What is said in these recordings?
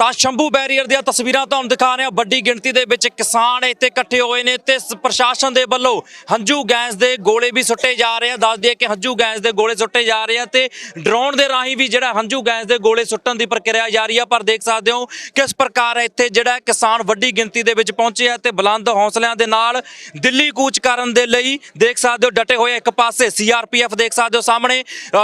ਤਾਂ ਸ਼ੰਭੂ ਬੈਰੀਅਰ ਦੀਆਂ ਤਸਵੀਰਾਂ ਤੁਹਾਨੂੰ ਦਿਖਾ ਰਹੇ ਹਾਂ। ਵੱਡੀ ਗਿਣਤੀ ਦੇ ਵਿੱਚ ਕਿਸਾਨ ਇੱਥੇ ਇਕੱਠੇ ਹੋਏ ਨੇ ਤੇ ਸ- ਪ੍ਰਸ਼ਾਸਨ ਦੇ ਵੱਲੋਂ ਹੰਝੂ ਗੈਸ ਦੇ ਗੋਲੇ ਵੀ ਸੁੱਟੇ ਜਾ ਰਹੇ ਆ। ਦੱਸ ਦਈਏ ਕਿ ਹੰਝੂ ਗੈਸ ਦੇ ਗੋਲੇ ਸੁੱਟੇ ਜਾ ਰਹੇ ਆ ਤੇ ਡਰੋਨ ਦੇ ਰਾਹੀਂ ਵੀ ਜਿਹੜਾ ਹੰਝੂ ਗੈਸ ਦੇ ਗੋਲੇ ਸੁੱਟਣ ਦੀ ਪ੍ਰਕਿਰਿਆ ਜਾਰੀ ਆ। ਪਰ ਦੇਖ ਸਕਦੇ ਹੋ ਕਿਸ ਪ੍ਰਕਾਰ ਇੱਥੇ ਜਿਹੜਾ ਕਿਸਾਨ ਵੱਡੀ ਗਿਣਤੀ ਦੇ ਵਿੱਚ ਪਹੁੰਚੇ ਆ ਤੇ ਬੁਲੰਦ ਹੌਸਲਿਆਂ ਦੇ ਨਾਲ ਦਿੱਲੀ ਕੂਚ ਕਰਨ ਦੇ ਲਈ ਦੇਖ ਸਕਦੇ ਹੋ ਡਟੇ ਹੋਏ ਇੱਕ ਪਾਸੇ ਸੀਆਰਪੀਐਫ ਦੇਖ ਸਕਦੇ ਹੋ ਸਾਹਮਣੇ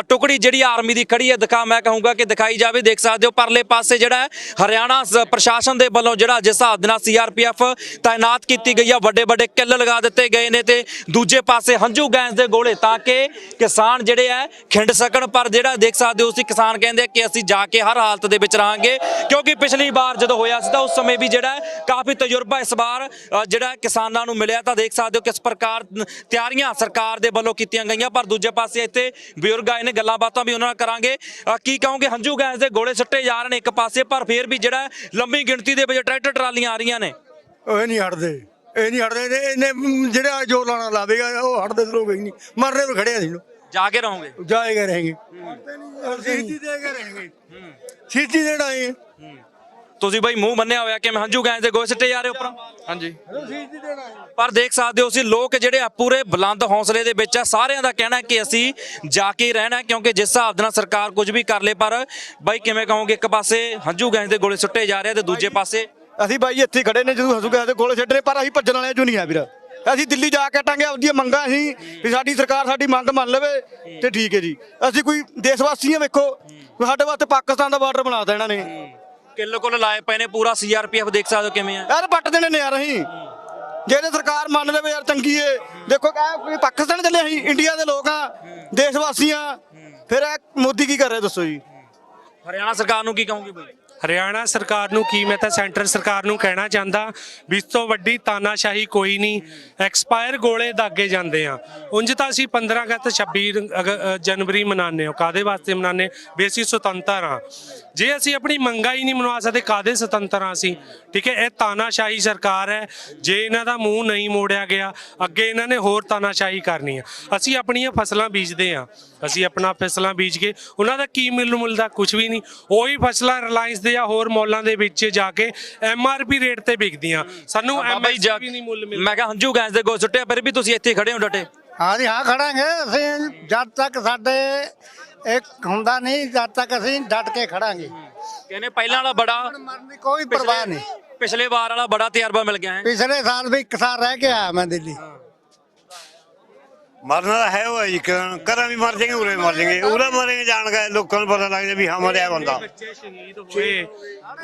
ਟੁਕੜੀ ਜਿਹੜੀ ਆਰਮੀ ਦੀ ਖੜੀ ਹੈ ਦਿਖਾ ਮੈਂ ਕਹੂੰਗਾ ਕਿ ਦਿਖਾਈ ਜਾਵੇ, ਦੇਖ ਸਕਦੇ ਹੋ। ਪਰਲੇ ਪਾਸੇ ਜਿਹੜਾ ਹਰਿਆਣਾ ਸ- ਪ੍ਰਸ਼ਾਸਨ ਦੇ ਵੱਲੋਂ ਜਿਹੜਾ ਜਿਸ ਹਿਸਾਬ ਦੇ ਨਾਲ ਸੀਆਰਪੀਐਫ ਤਾਇਨਾਤ ਕੀਤੀ ਗਈ ਆ ਵੱਡੇ ਵੱਡੇ ਕਿੱਲ ਲਗਾ ਦਿੱਤੇ ਗਏ ਨੇ ਤੇ ਦੂਜੇ ਪਾਸੇ ਹੰਝੂ ਗੈਸ ਦੇ ਗੋਲੇ ਤਾਂ ਕਿ ਕਿਸਾਨ ਜਿਹੜੇ ਆ, ਖਿੰਡ ਸਕਣ, ਪਰ ਜਿਹੜਾ ਦੇਖ ਸਕਦੇ ਹੋ ਤੁਸੀਂ, ਕਿਸਾਨ ਕਹਿੰਦੇ ਕਿ ਅਸੀਂ ਜਾ ਕੇ ਹਰ ਹਾਲਤ ਦੇ ਵਿੱਚ ਰਹਾਂਗੇ। ਕਿਉਂਕਿ ਪਿਛਲੀ ਵਾਰ ਜਦੋਂ ਹੋਇਆ ਸੀ ਤਾਂ ਉਸ ਸਮੇਂ ਵੀ ਜਿਹੜਾ ਕਾਫੀ ਤਜਰਬਾ ਇਸ ਵਾਰ ਜਿਹੜਾ ਕਿਸਾਨਾਂ ਨੂੰ ਮਿਲਿਆ ਤਾਂ ਦੇਖ ਸਕਦੇ ਹੋ ਕਿਸ ਪ੍ਰਕਾਰ ਤਿਆਰੀਆਂ ਸਰਕਾਰ ਦੇ ਵੱਲੋਂ ਕੀਤੀਆਂ ਗਈਆਂ, ਪਰ ਦੂਜੇ ਪਾਸੇ ਇੱਥੇ ਬਜ਼ੁਰਗ ਆਏ ਨੇ, ਗੱਲਾਂ ਬਾਤਾਂ ਵੀ ਉਹਨਾਂ ਨਾਲ ਕਰਾਂਗੇ। ਕੀ ਕਹੋਗੇ? ਹੰਝੂ ਗੈਸ ਦੇ ਗੋਲੇ ਸੁੱਟੇ ਜਾ ਰਹੇ ਨੇ ਇੱਕ ਪਾਸੇ, ਪਰ ਫਿਰ ਵੀ ਵੀ ਜਿਹੜਾ ਲੰਮੀ ਗਿਣਤੀ ਦੇ ਵਿੱਚ ਟਰੈਕਟਰ ਟਰਾਲੀਆਂ ਆ ਰਹੀਆਂ ਨੇ। ਇਹ ਨਹੀਂ ਹਟਦੇ ਇਹ ਨਹੀਂ ਹਟਦੇ ਇਹਨੇ- ਇਹਨੇ ਜਿਹੜਾ ਜੋਰ ਲਾਣਾ ਲਾਵੇਗਾ ਉਹ ਹਟਦੇ ਤਾਂ ਲੋਕ ਨਹੀਂ। ਮਰਨੇ ਨੂੰ ਖੜਿਆ ਸੀ ਅਸੀਂ ਜਾ ਕੇ ਰਹੋਗੇ। ਜਾਏਗਾ ਰਹੇਗੇ। ਸਿੱਧੀ ਦੇਗਾ ਰਹੇਗੇ। ਸਿੱਧੀ ਦੇਣਾ ਹੈ। ਹੂੰ। ਤੁਸੀਂ ਬਾਈ ਮੂੰਹ ਬੰਨਿਆ ਹੋਇਆ ਕਿ ਮੈਂ ਹੰਝੂ ਗੈਸ ਦੇ ਗੋਲੇ ਸੁੱਟੇ ਜਾ ਰਹੇ ਉੱਪਰ? ਹਾਂਜੀ। ਪਰ ਦੇਖ ਸਕਦੇ ਹੋ ਤੁਸੀਂ ਲੋਕ ਜਿਹੜੇ ਆ ਪੂਰੇ ਬੁਲੰਦ ਹੌਸਲੇ ਦੇ ਵਿੱਚ ਆ ਸਾਰਿਆਂ ਦਾ ਕਹਿਣਾ ਕਿ ਅਸੀਂ ਜਾ ਕੇ ਰਹਿਣਾ ਕਿਉਂਕਿ ਜਿਸ ਹਿਸਾਬ ਦੇ ਨਾਲ ਸਰਕਾਰ ਕੁਝ ਵੀ ਕਰ ਲੇ ਪਰ ਬਾਈ ਕਿਵੇਂ ਕਹੋਗੇ ਇੱਕ ਪਾਸੇ ਹੰਝੂ ਗੈਸ ਦੇ ਗੋਲੇ ਸੁੱਟੇ ਜਾ ਰਹੇ ਆ ਤੇ ਦੂਜੇ ਪਾਸੇ ਅਸੀਂ ਬਾਈ ਇੱਥੇ ਖੜੇ ਨੇ ਜਦੋਂ ਹਸੂਗਾ ਦੇ ਕੋਲ ਛੱਡਣੇ ਪਰ ਅਸੀਂ ਭੱਜਣ ਵਾਲਿਆਂ ਚੋਂ ਨਹੀਂ ਆ ਵੀਰ। ਅਸੀਂ ਦਿੱਲੀ ਜਾ ਕੇ ਟਾਂਗੇ ਆਪਦੀਆਂ ਮੰਗਾਂ ਅਸੀਂ ਵੀ ਸਾਡੀ ਸਰਕਾਰ ਸਾਡੀ ਮੰਗ ਮੰਨ ਲਵੇ ਤੇ ਠੀਕ ਹੈ ਜੀ। ਅਸੀਂ ਕੋਈ ਦੇਸ਼ ਵਾਸੀ ਹਾਂ ਵੇਖੋ ਸਾਡੇ ਵਾਸਤੇ ਪਾਕਿਸਤਾਨ ਦਾ ਬਾਰਡਰ ਬਣਾ ਦੇਣਾ ਨੇ। ਕਿੱਲ ਕੁੱਲ ਲਾਏ ਪਏ ਨੇ ਪੂਰਾ ਸੀਆਰਪੀਐਫ ਦੇਖ ਸਕਦੇ ਹੋ ਕਿਵੇਂ ਆ। ਯਾਰ ਪੱਟ ਦੇਣੇ ਨੇ ਯਾਰ ਅਸੀਂ। ਜੇ ਤੇ ਸਰਕਾਰ ਮੰਨ ਲਵੇ ਯਾਰ ਚੰਗੀ ਏ। ਦੇਖੋ ਕਹ ਕੋਈ ਪਾਕਿਸਤਾਨ ਚੱਲੇ ਅਸੀਂ ਇੰਡੀਆ ਦੇ ਲੋਕ ਆ ਦੇਸ਼ ਵਾਸੀ ਆ। ਫਿਰ ਇਹ ਮੋਦੀ ਕੀ ਕਰ ਰਿਹਾ ਦੱਸੋ ਜੀ। ਹਰਿਆਣਾ ਸਰਕਾਰ ਨੂੰ ਕੀ ਕਹੋਗੇ ਬਾਈ? ਹਰਿਆਣਾ ਸਰਕਾਰ ਨੂੰ ਕੀ ਮੈਂ ਤਾਂ ਸੈਂਟਰ ਸਰਕਾਰ ਨੂੰ ਕਹਿਣਾ ਚਾਹੁੰਦਾ, ਵੀ ਇਸ ਤੋਂ ਵੱਡੀ ਤਾਨਾਸ਼ਾਹੀ ਕੋਈ ਨਹੀਂ, ਐਕਸਪਾਇਰ ਗੋਲੇ ਦਾਗੇ ਜਾਂਦੇ ਆ। ਉਂਝ ਤਾਂ ਅਸੀਂ 15 ਅਗਸਤ 26 ਅਗ- ਜਨਵਰੀ ਮਨਾਉਂਦੇ ਹਾਂ ਕਾਦੇ ਵਾਸਤੇ ਮਨਾਉਂਦੇ ਵੀ ਅਸੀਂ ਸੁਤੰਤਰ ਆ ਜੇ ਅਸੀਂ ਆਪਣੀ ਮੰਗਾਂ ਹੀ ਨਹੀਂ ਮਨਵਾ ਸਕਦੇ ਕਾਦੇ ਸੁਤੰਤਰ ਆ ਅਸੀਂ? ਠੀਕ ਹੈ, ਇਹ ਤਾਨਾਸ਼ਾਹੀ ਸਰਕਾਰ ਹੈ। ਜੇ ਇਹਨਾਂ ਦਾ ਮੂੰਹ ਨਹੀਂ ਮੋੜਿਆ ਗਿਆ, ਅੱਗੇ ਇਹਨਾਂ ਨੇ ਹੋਰ ਤਾਨਾਸ਼ਾਹੀ ਕਰਨੀ ਆ। ਅਸੀਂ ਆਪਣੀਆਂ ਫਸਲਾਂ ਬੀਜਦੇ ਆ ਅਸੀਂ ਆਪਣਾ ਫਸਲਾਂ ਬੀਜ ਕੇ, ਉਹਨਾਂ ਦਾ ਕੀ ਮਿਲ ਮਿਲਦਾ ਕੁਝ ਵੀ ਨਹੀਂ। ਉਹੀ ਫਸਲਾਂ ਰਿਲਾਇੰਸ ਦੇ ਜਾਂ ਹੋਰ ਮੌਲਾਂ ਦੇ ਵਿੱਚ ਜਾ ਕੇ ਐਮਆਰਪੀ ਰੇਟ ਤੇ ਵਿਕਦੀਆਂ। ਸਾਨੂੰ ਬਾਈ ਜਾ ਐਮਐਸਪੀ ਨਹੀਂ ਮੁੱਲ ਮਿਲਦਾ। ਮੈਂ ਕਿਹਾ ਹੰਝੂ ਗੈਸ ਦੇ ਗੋਲੇ ਸੁੱਟੇ ਆ, ਫਿਰ ਵੀ ਤੁਸੀਂ ਇੱਥੇ ਖੜੇ ਹੋ ਡਟੇ। ਹਾਂ ਜੀ ਹਾਂ ਖੜਾਂਗੇ ਅਸੀਂ। ਜਦ ਤੱਕ ਸਾਡੇ ਇੱਕ ਹੁੰਦਾ ਨਹੀਂ ਜਦ ਤੱਕ ਅਸੀਂ ਡਟ ਕੇ ਖੜਾਂਗੇ। ਕਹਿੰਦੇ ਪਹਿਲਾਂ ਵਾਲਾ ਬੜਾ ਮਰਨ ਦੀ ਕੋਈ ਪਰਵਾਹ ਨਹੀਂ। ਪਿਛਲੇ ਵਾਰ ਵਾਲਾ ਬੜਾ ਤਜਰਬਾ ਮਿਲ ਗਿਆ ਹੈ। ਪਿਛਲੇ ਸਾਲ ਵੀ ਇੱਕ ਸਾਲ ਰਹਿ ਕੇ ਆਇਆ ਮੈਂ ਦਿੱਲੀ। ਮਰਨਾ ਤਾਂ ਹੈ ਉਹ ਜੀ ਕਰਾਂ ਕਰਾਂ ਵੀ ਮਰ ਜਾਏਗੇ ਉਰੇ ਮਰ ਜਾਏਗੇ। ਉਰੇ ਮਰੇਗੇ ਜਾਣ ਗਏ ਲੋਕਾਂ ਨੂੰ ਪਤਾ ਲੱਗ ਜਾ ਵੀ ਹਾਂ ਮਰਿਆ ਬੰਦਾ। ਬੱਚੇ ਸ਼ਹੀਦ ਹੋਏ।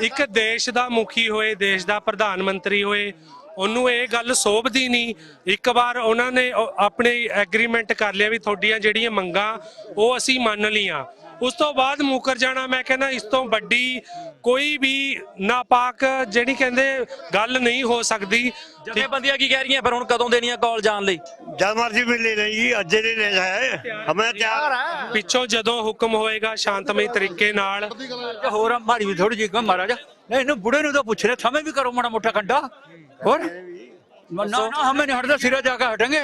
ਇੱਕ ਦੇਸ਼ ਦਾ ਮੁਖੀ ਹੋਏ ਦੇਸ਼ ਦਾ ਪ੍ਰਧਾਨ ਮੰਤਰੀ ਹੋਏ। ਉਹਨੂੰ ਇਹ ਗੱਲ ਸੋਭਦੀ ਨਹੀਂ। ਇੱਕ ਵਾਰ ਉਹਨਾਂ ਨੇ ਆਪਣੇ ਐਗਰੀਮੈਂਟ ਕਰ ਲਿਆ ਵੀ ਤੁਹਾਡੀਆਂ ਜਿਹੜੀਆਂ ਮੰਗਾਂ ਉਹ ਅਸੀਂ ਮੰਨ ਲੀਆਂ ਉਸ ਤੋਂ ਬਾਅਦ ਮੁਕਰ ਜਾਣਾ ਮੈਂ ਕਹਿੰਦਾ ਇਸ ਤੋਂ ਵੱਡੀ ਕੋਈ ਵੀ ਨਾਪਾਕ ਜਿਹੜੀ ਕਹਿੰਦੇ ਗੱਲ ਨਹੀਂ ਹੋ ਸਕਦੀ। ਜਥੇਬੰਦੀਆਂ ਕੀ ਕਹਿ ਰਹੀਆਂ ਫਿਰ ਹੁਣ ਕਦੋਂ ਦੇਣੀਆਂ ਕਾਲ ਜਾਣ ਲਈ? ਜਦ ਮਰਜ਼ੀ ਵੀ ਲੈ ਲੈਗੀ ਅੱਜ ਦੇ ਲੈ ਜਾਏ ਹਮੇ ਤਿਆਰ ਪਿੱਛੋਂ ਜਦੋਂ ਹੁਕਮ ਹੋਏਗਾ ਸ਼ਾਂਤਮਈ ਤਰੀਕੇ ਨਾਲ। ਹੋਰ ਮਾੜੀ ਵੀ ਥੋੜੀ ਜਿਹੀ ਮਾੜਾ ਜਾ ਨਹੀਂ ਇਹਨੂੰ ਬੁੜੇ ਨੂੰ ਤਾਂ ਪੁੱਛ ਲੈ ਸਮੇਂ ਵੀ ਕਰੋ ਮਾੜਾ ਮੋਟਾ ਕੰਡਾ ਹੋਰ? ਨਾ ਨਾ ਹਮੇ ਨਹੀਂ ਹਟਦਾ ਸਿਰੇ ਜਾ ਕੇ ਹਟਾਂਗੇ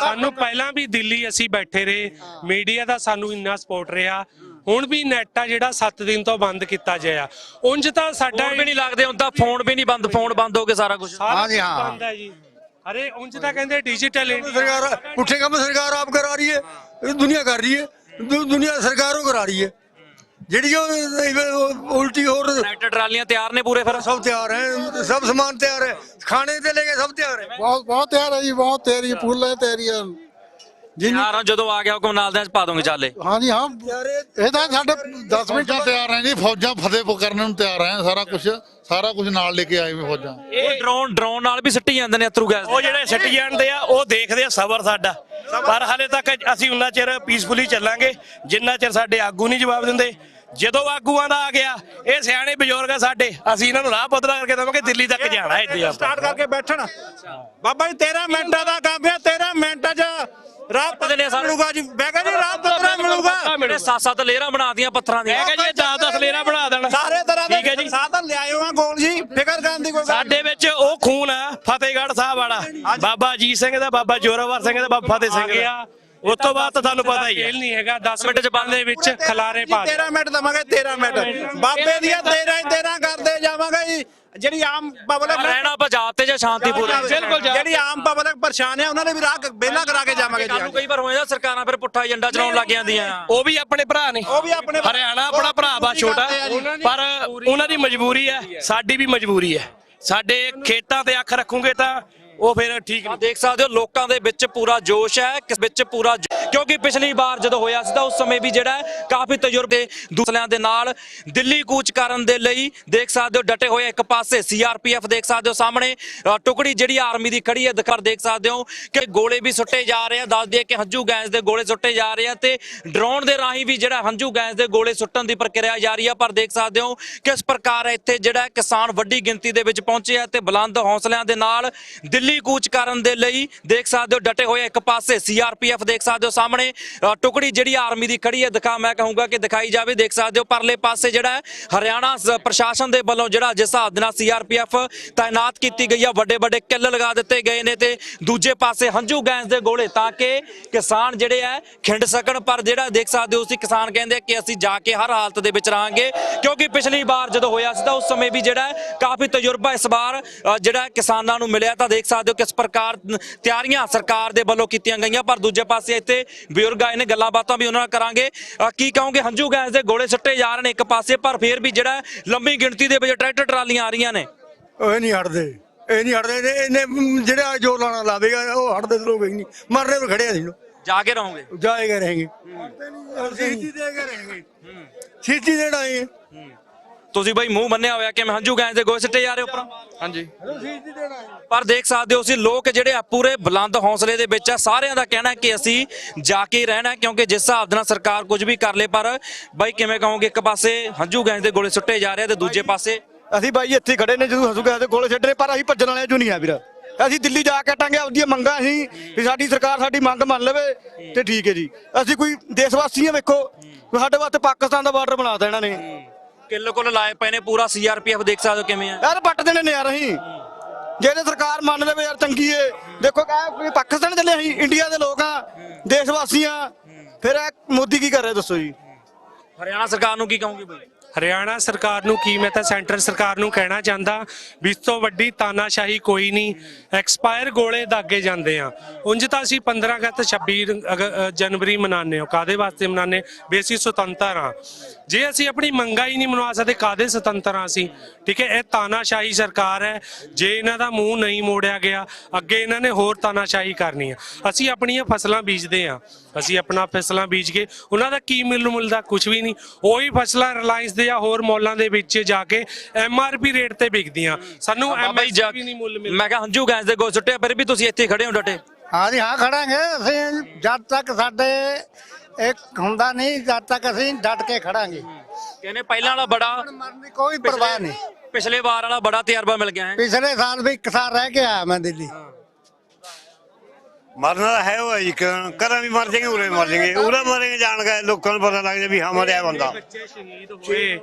ਸਾਨੂੰ ਪਹਿਲਾਂ ਵੀ ਦਿੱਲੀ ਅਸੀਂ ਬੈਠੇ ਰਹੇ। ਮੀਡੀਆ ਦਾ ਸਾਨੂੰ ਇੰਨਾ ਸਪੋਰਟ ਰਿਹਾ। ਹੁਣ ਵੀ ਨੈਟ ਆ ਜਿਹੜਾ 7 ਦਿਨ ਤੋਂ ਬੰਦ ਕੀਤਾ ਜਾਇਆ ਉਂਝ ਤਾਂ ਸਾਡਾ ਵੀ ਨਹੀਂ ਲੱਗਦੇ ਹੁਣ ਫੋਨ ਵੀ ਨਹੀਂ ਬੰਦ ਫੋਨ ਬੰਦ ਹੋ ਕੇ ਸਾਰਾ ਕੁਝ ਹਾਂ ਬੰਦ ਹੈ ਜੀ। ਅਰੇ ਉਂਝ ਤਾਂ ਕਹਿੰਦੇ ਡਿਜੀਟਲ ਸਰਕਾਰ ਪੁੱਠੇ ਕੰਮ ਸਰਕਾਰ ਆਪ ਕਰਾ ਰਹੀ ਹੈ। ਦੁਨੀਆ ਕਰ ਰਹੀ ਹੈ। ਦੁਨੀਆ ਸਰਕਾਰੋਂ ਕਰਾ ਰਹੀ ਹੈ। ਜਿਹੜੀ ਉਹ ਉਲਟੀ ਹੋਰ ਟਰੈਕਟਰ ਟਰਾਲੀਆਂ ਤਿਆਰ ਨੇ ਪੂਰੇ ਫਿਰ? ਸਭ ਤਿਆਰ ਹੈ ਸਭ ਸਮਾਨ ਤਿਆਰ ਹੈ। ਖਾਣੇ ਤੇ ਲੈ ਕੇ ਸਭ ਤਿਆਰ ਹੈ। ਬਹੁਤ ਬਹੁਤ ਤਿਆਰ ਹੈ ਜੀ ਬਹੁਤ ਤਿਆਰੀ ਫੁੱਲ ਹੈ ਤਿਆਰੀਆਂ। ਯਾਰ ਜਦੋਂ ਆ ਗਿਆ ਹੁਕਮ ਨਾਲ ਦੇ ਪਾ ਦੋਗੇ ਚਾਲੇ। ਹਾਂਜੀ ਹਾਂ। ਇਹ ਤਾਂ ਸਾਡੇ 10 ਮਿੰਟ ਤਿਆਰ ਹੈ ਜੀ ਫੌਜਾਂ ਫਤਿਹ ਕਰਨ ਨੂੰ ਤਿਆਰ ਹੈ ਸਾਰਾ ਕੁਝ ਸਾਰਾ ਕੁਝ ਨਾਲ ਲੈ ਕੇ ਆਏ ਵੀ ਫੌਜਾਂ। ਉਹ ਡਰੋਨ ਡਰੋਨ ਨਾਲ ਵੀ ਸਿੱਟੀ ਜਾਂਦੇ ਨੇ ਅਤਰੂ ਗੈਸ ਉਹ ਜਿਹੜੇ ਸਿੱਟੀ ਜਾਂਦੇ ਆ ਉਹ ਦੇਖਦੇ ਆ ਸਬਰ ਸਾਡਾ। ਪਰ ਹਾਲੇ ਤੱਕ ਅਸੀਂ ਉਨਾ ਚਿਰ ਪੀਸਫੁਲੀ ਚੱਲਾਂਗੇ ਜਿੰਨਾ ਚਿਰ ਸਾਡੇ ਆਗੂ ਨਹੀਂ ਜਵਾਬ ਦਿੰਦੇ ਜਦੋਂ ਆਗੂਆਂ ਦਾ ਆ ਗਿਆ ਇਹ ਸਿਆਣੇ ਬਜ਼ੁਰਗ ਆ ਸਾਡੇ ਅਸੀਂ ਇਹਨਾਂ ਨੂੰ ਰਾਹ ਪੱਧਰਾ ਕਰਕੇ ਦਵਾਂਗੇ ਦਿੱਲੀ ਤੱਕ ਜਾਣਾ ਇੱਥੇ ਆਪਾਂ। ਸਟਾਰਟ ਕਰਕੇ ਬੈਠਣ। ਬਾਬਾ ਜੀ 13 ਮਿੰਟਾਂ ਦਾ ਕੰਮ ਹੈ 13 ਮਿੰਟਾਂ 'ਚ ਰਾਹ ਪੱਧਰ ਮਿਲੂਗਾ ਜੀ। ਮੈਂ ਕਹਿੰਦਾ ਰਾਹ ਪੱਧਰਾ ਮਿਲੂਗਾ। ਮੇਰੇ ਸੱਤ ਸੱਤ ਲੇਅਰਾਂ ਬਣਾਤੀਆਂ ਪੱਥਰਾਂ ਦੀਆਂ। ਮੈਂ ਕਹਿੰਦਾ ਜੀ 10 10 ਲੇਰਾ ਬਣਾ ਦੇਣ। ਸਾਰੇ ਤਰ੍ਹਾਂ ਠੀਕ ਹੈ ਜੀ। ਦੇ ਸਾਧਨ ਲਿਆਇਓ ਆ ਗੋਲ ਜੀ ਫਿਕਰ ਕਰਨ ਦੀ ਕੋਈ ਗੱਲ ਸਾਡੇ ਵਿੱਚ ਉਹ ਖੂਨ ਆ ਫਤਿਹਗੜ੍ਹ ਸਾਹਿਬ ਵਾਲਾ। ਬਾਬਾ ਅਜੀਤ ਸਿੰਘ ਦਾ ਬਾਬਾ ਜੋਰਾਵਰ ਸਿੰਘ ਦਾ ਬਾਬਾ ਫਤਿਹ ਸਿੰਘ ਦਾ। ਉਸ ਤੋਂ ਬਾਅਦ ਤਾਂ ਤੁਹਾਨੂੰ ਪਤਾ ਹੀ ਹੈ। ਖੇਲ ਨਹੀਂ ਹੈਗਾ 10 ਮਿੰਟ ਚ ਬੰਦ ਦੇ ਵਿੱਚ ਖਲਾਰੇ ਪਾ ਦੇ। 13 ਮਿੰਟ ਦਵਾਂਗੇ 13 ਮਿੰਟ। ਬਾਬੇ ਦੀਆਂ 13 ਹੀ 13 ਕਰਦੇ ਜਾਵਾਂਗੇ ਜੀ। ਜਿਹੜੀ ਆਮ ਪਬਲਿਕ ਰਹਿਣਾ ਪੰਜਾਬ ਤੇ ਜਾਂ ਸ਼ਾਂਤੀਪੂਰਨ ਬਿਲਕੁਲ ਜਿਹੜੀ ਆਮ ਪਬਲਿਕ ਪਰੇਸ਼ਾਨ ਹੈ ਉਹਨਾਂ ਨੇ ਵੀ ਰਾਹ ਬੇਲਾ ਕਰਾ ਕੇ ਜਾਵਾਂਗੇ ਜੀ ਸਾਨੂੰ ਕਈ ਵਾਰ ਹੋ ਜਾਂਦਾ ਸਰਕਾਰਾਂ ਫਿਰ ਪੁੱਠਾ ਏਜੰਡਾ ਚਲਾਉਣ ਲੱਗ ਜਾਂਦੀਆਂ। ਉਹ ਵੀ ਆਪਣੇ ਭਰਾ ਨੇ। ਉਹ ਵੀ ਆਪਣੇ ਹਰਿਆਣਾ ਆਪਣਾ ਭਰਾ ਵਾ ਛੋਟਾ ਪਰ ਉਹਨਾਂ ਦੀ ਮਜਬੂਰੀ ਹੈ। ਸਾਡੀ ਵੀ ਮਜਬੂਰੀ ਹੈ। ਸਾਡੇ ਖੇਤਾਂ ਤੇ ਅੱਖ ਰੱਖੂਗੇ ਤਾਂ ਉਹ ਫਿਰ ਠੀਕ ਨਹੀਂ। ਦੇਖ ਸਕਦੇ ਹੋ, ਲੋਕਾਂ ਦੇ ਵਿੱਚ ਪੂਰਾ ਜੋਸ਼ ਹੈ, ਕਿਸ ਵਿੱਚ ਪੂਰਾ ਕਿਉਂਕਿ ਪਿਛਲੀ ਵਾਰ ਜਦੋਂ ਹੋਇਆ ਸੀ ਤਾਂ ਉਸ ਸਮੇਂ ਵੀ ਜਿਹੜਾ ਕਾਫੀ ਤਜਰਬੇ ਦੂਸਰਿਆਂ ਦੇ ਨਾਲ ਦਿੱਲੀ ਕੂਚ ਕਰਨ ਦੇ ਲਈ ਦੇਖ ਸਕਦੇ ਹੋ, ਡਟੇ ਹੋਏ ਇੱਕ ਪਾਸੇ ਸੀਆਰਪੀਐਫ ਦੇਖ ਸਕਦੇ ਹੋ ਸਾਹਮਣੇ ਟੁਕੜੀ ਜਿਹੜੀ ਆਰਮੀ ਦੀ ਖੜੀ ਹੈ ਦਿਖਾਰ ਦੇਖ ਸਕਦੇ ਹੋ ਕਿ ਗੋਲੇ ਵੀ ਸੁੱਟੇ ਜਾ ਰਹੇ ਆ, ਦੱਸ ਦਈਏ ਕਿ ਹੰਝੂ ਗੈਸ ਦੇ ਗੋਲੇ ਸੁੱਟੇ ਜਾ ਰਹੇ ਆ ਤੇ ਡਰੋਨ ਦੇ ਰਾਹੀਂ ਵੀ ਜਿਹੜਾ ਹੰਝੂ ਗੈਸ ਦੇ ਗੋਲੇ ਸੁੱਟਣ ਦੀ ਪ੍ਰਕਿਰਿਆ ਜਾਰੀ ਆ, ਪਰ ਦੇਖ ਸਕਦੇ ਹੋ ਕਿਸ ਪ੍ਰਕਾਰ ਇੱਥੇ ਜਿਹੜਾ ਕਿਸਾਨ ਵੱਡੀ ਗਿਣਤੀ ਦੇ ਵਿੱਚ ਪਹੁੰਚੇ ਆ ਤੇ ਬੁਲੰਦ ਹੌਸਲਿਆਂ ਦੇ ਨਾਲ ਦਿੱਲੀ ਕੂਚ ਕਰਨ ਦੇ ਲਈ ਦੇਖ ਸਕਦੇ ਹੋ ਡਟੇ ਹੋਏ ਇੱਕ ਪਾਸੇ ਸੀਆਰਪੀਐਫ ਦੇਖ ਸਕਦੇ ਹੋ ਸਾਹਮਣੇ। ਟੁਕੜੀ ਜਿਹੜੀ ਆਰਮੀ ਦੀ ਖੜੀ ਹੈ, ਦਿਖਾ ਮੈਂ ਕਹੂੰਗਾ ਕਿ ਦਿਖਾਈ ਜਾਵੇ। ਦੇਖ ਸਕਦੇ ਹੋ ਪਰਲੇ ਪਾਸੇ ਜਿਹੜਾ ਹਰਿਆਣਾ ਪ੍ਰਸ਼ਾਸਨ ਦੇ ਵੱਲੋਂ ਜਿਹੜਾ ਜਿਸ ਹਿਸਾਬ ਦੇ ਨਾਲ ਸੀਆਰਪੀਐਫ ਤਾਇਨਾਤ ਕੀਤੀ ਗਈ ਹੈ ਵੱਡੇ ਵੱਡੇ ਕਿੱਲ ਲਗਾ ਦਿੱਤੇ ਗਏ ਨੇ ਤੇ ਦੂਜੇ ਪਾਸੇ ਹੰਝੂ ਗੈਸ ਦੇ ਗੋਲੇ ਤਾਂ ਕਿ ਕਿਸਾਨ ਜਿਹੜੇ ਆ, ਖਿੰਡ ਸਕਣ। ਪਰ ਜਿਹੜਾ ਦੇਖ ਸਕਦੇ ਹੋ ਤੁਸੀਂ, ਕਿਸਾਨ ਕਹਿੰਦੇ ਕਿ ਅਸੀਂ ਜਾ ਕੇ ਹਰ ਹਾਲਤ ਦੇ ਵਿੱਚ ਰਹਾਂਗੇ। ਕਿਉਂਕਿ ਪਿਛਲੀ ਵਾਰ ਜਦੋਂ ਹੋਇਆ ਸੀ ਤਾਂ ਉਸ ਸਮੇਂ ਵੀ ਜਿਹੜਾ ਕਾਫੀ ਤਜਰਬਾ ਇਸ ਵਾਰ ਜਿਹੜਾ ਕਿਸਾਨਾਂ ਨੂੰ ਮਿਲਿਆ ਤਾਂ ਦੇਖ ਸਕਦੇ ਸਕਦੇ ਹੋ ਕਿਸ ਪ੍ਰਕਾਰ ਤਿਆਰੀਆਂ ਸਰਕਾਰ ਦੇ ਵੱਲੋਂ ਕੀਤੀਆਂ ਗਈਆਂ ਪਰ ਦੂਜੇ ਪਾਸੇ ਇੱਥੇ ਬਜ਼ੁਰਗ ਆਏ ਨੇ ਗੱਲਾਂ ਬਾਤਾਂ ਵੀ ਉਹਨਾਂ ਨਾਲ ਕਰਾਂਗੇ। ਕੀ ਕਹੋਗੇ? ਹੰਝੂ ਗੈਸ ਦੇ ਗੋਲੇ ਸੱਟੇ ਜਾ ਰਹੇ ਨੇ ਇੱਕ ਪਾਸੇ ਪਰ ਫੇਰ ਵੀ ਜਿਹੜਾ ਲੰਮੀ ਗਿਣਤੀ ਦੇ ਵਿੱਚ ਟਰੈਕਟਰ ਟਰਾਲੀਆਂ ਆ ਰਹੀਆਂ ਨੇ। ਇਹ ਨਹੀਂ ਹਟਦੇ। ਇਹ ਨਹੀਂ ਹਟਦੇ ਇਹਨੇ ਜਿਹੜਾ ਜੋਰ ਲਾਣਾ ਲਾਵੇਗਾ ਉਹ ਹਟਦੇ ਲੋਕ ਨਹੀਂ। ਮਰਨੇ ਵੀ ਖੜੇ ਅਸੀਂ ਜਾ ਕੇ ਰਹੋਗੇ। ਜਾਏਗਾ ਰਹੇਗੇ। ਸਿੱਧੀ ਦੇ ਕੇ ਰਹੇਗੇ। ਸਿੱਧੀ ਦੇਣਾ ਹੈ। ਤੁਸੀਂ ਬਈ ਮੂੰਹ ਬੰਨਿਆ ਹੋਇਆ ਕਿ ਮੈਂ ਹੰਝੂ ਗੈਸ ਦੇ ਗੋਲੇ ਸੱਟੇ ਜਾ ਰਹੇ ਉੱਪਰੋਂ? ਦੇਣ ਆਏ ਪਰ ਦੇਖ ਸਕਦੇ ਹੋ ਅਸੀਂ ਲੋਕ ਜਿਹੜੇ ਆ ਪੂਰੇ ਬੁਲੰਦ ਹੌਸਲੇ ਦੇ ਵਿੱਚ ਆ ਸਾਰਿਆਂ ਦਾ ਕਹਿਣਾ ਕਿ ਅਸੀਂ ਜਾ ਕੇ ਰਹਿਣਾ ਕਿਉਂਕਿ ਜਿਸ ਹਿਸਾਬ ਦੇ ਨਾਲ ਸਰਕਾਰ ਕੁਝ ਵੀ ਕਰ ਲੇ ਪਰ ਬਾਈ ਕਿਵੇਂ ਕਹੋਗੇ ਇੱਕ ਪਾਸੇ ਹੰਝੂ ਗੈਸ ਦੇ ਗੋਲੇ ਸੁੱਟੇ ਜਾ ਰਹੇ ਤੇ ਦੂਜੇ ਪਾਸੇ? ਅਸੀਂ ਬਾਈ ਇੱਥੇ ਖੜੇ ਨੇ ਜਦੋਂ ਹਸੂ ਗਏ ਤੇ ਗੋਲੇ ਛੱਡਣੇ ਪਰ ਅਸੀਂ ਭੱਜਣ ਵਾਲਿਆਂ ਚੋਂ ਨਹੀਂ ਆ ਵੀਰ। ਅਸੀਂ ਦਿੱਲੀ ਜਾ ਕੇ ਟਾਂਗੇ ਆਪਦੀਆਂ ਮੰਗਾਂ ਅਸੀਂ ਵੀ ਸਾਡੀ ਸਰਕਾਰ ਸਾਡੀ ਮੰਗ ਮੰਨ ਲਵੇ ਤੇ ਠੀਕ ਹੈ ਜੀ। ਅਸੀਂ ਕੋਈ ਦੇਸ਼ ਵਾਸੀ ਆ ਵੇਖੋ ਸਾਡੇ ਵਾਸਤੇ ਪਾਕਿਸਤਾਨ ਦਾ ਬਾਰਡਰ ਬਣਾਤਾ ਇਹਨਾਂ ਨੇ। ਕਿੱਲ ਕੁੱਲ ਲਾਏ ਪਏ ਨੇ ਪੂਰਾ ਸੀਆਰਪੀਐਫ ਦੇਖ ਸਕਦੇ ਹੋ ਕਿਵੇਂ ਆ। ਯਾਰ ਪੱਟ ਦੇਣੇ ਨੇ ਯਾਰ ਅਸੀਂ। ਜੇ ਤੇ ਸਰਕਾਰ ਮੰਨ ਲਵੇ ਯਾਰ ਚੰਗੀ ਏ। ਦੇਖੋ ਕਹੇ ਕੋਈ ਪਾਕਿਸਤਾਨ ਚੱਲੇ ਅਸੀਂ ਇੰਡੀਆ ਦੇ ਲੋਕ ਆ ਦੇਸ਼ ਵਾਸੀ ਆ। ਫਿਰ ਇਹ ਮੋਦੀ ਕੀ ਕਰ ਰਿਹਾ ਦੱਸੋ ਜੀ। ਹਰਿਆਣਾ ਸਰਕਾਰ ਨੂੰ ਕੀ ਕਹੋਗੇ ਬਈ? ਹਰਿਆਣਾ ਸਰਕਾਰ ਨੂੰ ਕੀ ਮੈਂ ਤਾਂ ਸੈਂਟਰ ਸਰਕਾਰ ਨੂੰ ਕਹਿਣਾ ਚਾਹੁੰਦਾ, ਵੀ ਇਸ ਤੋਂ ਵੱਡੀ ਤਾਨਾਸ਼ਾਹੀ ਕੋਈ ਨਹੀਂ, ਐਕਸਪਾਇਰ ਗੋਲੇ ਦਾਗੇ ਜਾਂਦੇ ਆ। ਉਂਝ ਤਾਂ ਅਸੀਂ 15 ਅਗਸਤ 26 ਜਨਵਰੀ ਮਨਾਉਂਦੇ ਹਾਂ ਕਾਦੇ ਵਾਸਤੇ ਮਨਾਉਂਦੇ ਵੀ ਅਸੀਂ ਸੁਤੰਤਰ ਆ ਜੇ ਅਸੀਂ ਆਪਣੀ ਮੰਗਾਂ ਹੀ ਨਹੀਂ ਮਨਵਾ ਸਕਦੇ ਕਾਦੇ ਸੁਤੰਤਰ ਆ ਅਸੀਂ? ਠੀਕ ਹੈ, ਇਹ ਤਾਨਾਸ਼ਾਹੀ ਸਰਕਾਰ ਹੈ। ਜੇ ਇਹਨਾਂ ਦਾ ਮੂੰਹ ਨਹੀਂ ਮੋੜਿਆ ਗਿਆ, ਅੱਗੇ ਇਹਨਾਂ ਨੇ ਹੋਰ ਤਾਨਾਸ਼ਾਹੀ ਕਰਨੀ ਆ। ਅਸੀਂ ਆਪਣੀਆਂ ਫਸਲਾਂ ਬੀਜਦੇ ਆ ਅਸੀਂ ਆਪਣਾ ਫਸਲਾਂ ਬੀਜ ਕੇ, ਉਹਨਾਂ ਦਾ ਕੀ ਮਿਲ ਮਿਲਦਾ ਕੁਝ ਵੀ ਨਹੀਂ। ਉਹੀ ਫਸਲਾਂ ਰਿਲਾਇੰਸ ਦੇ ਜਾਂ ਹੋਰ ਮੌਲਾਂ ਦੇ ਵਿੱਚ ਜਾ ਕੇ ਐਮਆਰਪੀ ਰੇਟ ਤੇ ਵਿਕਦੀਆਂ। ਸਾਨੂੰ ਜੀ ਜਾ ਐਮਐਸਪੀ ਨਹੀਂ ਮੁੱਲ ਮਿਲਦਾ। ਮੈਂ ਕਿਹਾ ਹੰਝੂ ਗੈਸ ਦੇ ਗੋਲੇ ਸੁੱਟੇ ਫਿਰ ਵੀ ਤੁਸੀਂ ਇੱਥੇ ਖੜੇ ਹੋ ਡਟੇ। ਹਾਂ ਜੀ ਹਾਂ ਖੜਾਂਗੇ ਅਸੀਂ। ਜਦ ਤੱਕ ਸਾਡੇ ਇੱਕ ਹੁੰਦਾ ਨਹੀਂ ਜਦ ਤੱਕ ਅਸੀਂ ਡਟ ਕੇ ਖੜਾਂਗੇ। ਕਹਿੰਦੇ ਪਹਿਲਾਂ ਵਾਲਾ ਬੜਾ ਮਰਨ ਦੀ ਕੋਈ ਪਰਵਾਹ ਨਹੀਂ। ਪਿਛਲੇ ਵਾਰ ਵਾਲਾ ਬੜਾ ਤਜਰਬਾ ਮਿਲ ਗਿਆ ਹੈ। ਪਿਛਲੇ ਸਾਲ ਵੀ ਇੱਕ ਸਾਲ ਰਹਿ ਕੇ ਆਇਆ ਮੈਂ ਦਿੱਲੀ। ਮਰਨ ਵਾਲਾ ਹੈ ਉਹ ਹੈ ਜੀ ਕਰਾਂ ਵੀ ਮਰ ਜਾਏਗੇ ਉਰੇ ਵੀ ਮਰ ਜਾਏਗੇ। ਉਰੇ ਮਰੇਗੇ ਜਾਣ ਗਏ ਲੋਕਾਂ ਨੂੰ ਪਤਾ ਲੱਗ ਵੀ ਹਾਂ ਮਰਿਆ ਬੰਦਾ। ਬੱਚੇ ਸ਼ਹੀਦ ਹੋਏ